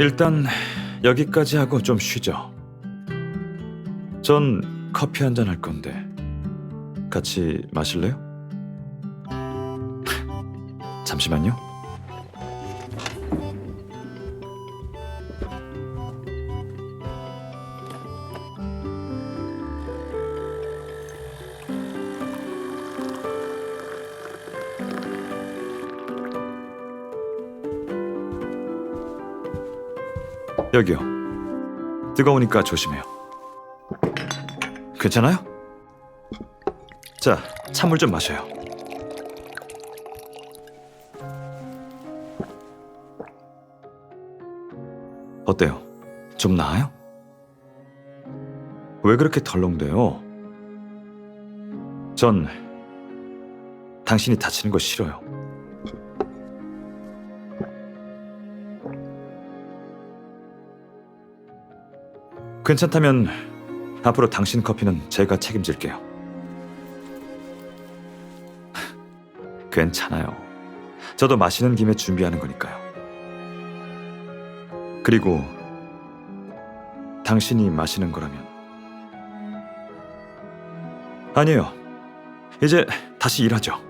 일단 여기까지 하고 좀 쉬죠. 전 커피 한 잔 할 건데 같이 마실래요? 잠시만요. 여기요. 뜨거우니까 조심해요. 괜찮아요? 자, 찬물 좀 마셔요. 어때요? 좀 나아요? 왜 그렇게 덜렁대요? 전 당신이 다치는 거 싫어요. 괜찮다면 앞으로 당신 커피는 제가 책임질게요. 괜찮아요. 저도 마시는 김에 준비하는 거니까요. 그리고 당신이 마시는 거라면 아니에요. 이제 다시 일하죠.